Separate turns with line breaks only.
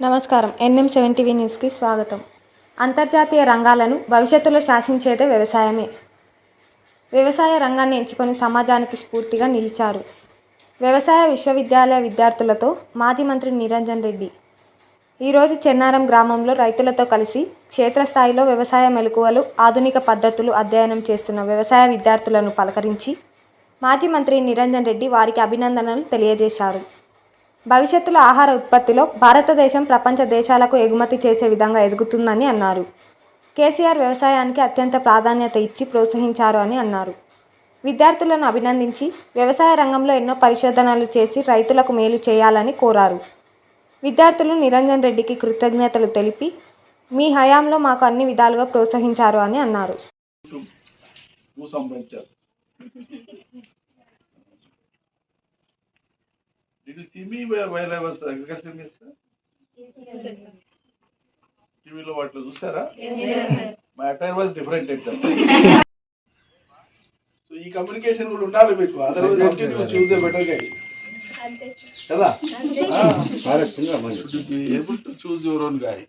నమస్కారం. NM seven TV న్యూస్కి స్వాగతం. అంతర్జాతీయ రంగాలను భవిష్యత్తులో శాసించేదే వ్యవసాయమే. వ్యవసాయ రంగాన్ని ఎంచుకొని సమాజానికి స్ఫూర్తిగా నిలిచారు. వ్యవసాయ విశ్వవిద్యాలయ విద్యార్థులతో మాజీ మంత్రి నిరంజన్ రెడ్డి. ఈరోజు చెన్నారం గ్రామంలో రైతులతో కలిసి క్షేత్రస్థాయిలో వ్యవసాయ మెలకువలు ఆధునిక పద్ధతులు అధ్యయనం చేస్తున్న వ్యవసాయ విద్యార్థులను పలకరించి మాజీ మంత్రి నిరంజన్ రెడ్డి వారికి అభినందనలు తెలియజేశారు. భవిష్యత్తులో ఆహార ఉత్పత్తిలో భారతదేశం ప్రపంచ దేశాలకు ఎగుమతి చేసే విధంగా ఎదుగుతుందని అన్నారు. కేసీఆర్ వ్యవసాయానికి అత్యంత ప్రాధాన్యత ఇచ్చి ప్రోత్సహించారు అని అన్నారు. విద్యార్థులను అభినందించి వ్యవసాయ రంగంలో ఎన్నో పరిశోధనలు చేసి రైతులకు మేలు చేయాలని కోరారు. విద్యార్థులు నిరంజన్ రెడ్డికి కృతజ్ఞతలు తెలిపి మీ హయాంలో మాకు అన్ని విధాలుగా ప్రోత్సహించారు అని అన్నారు.
Did you see me while I was agriculture minister? టీవీలో వాటిలో చూసారా? My attire was different at so ఈ కమ్యూనికేషన్ కూడా ఉండాలి మీకు. Otherwise choose a better guy కదా? Able to choose your own guy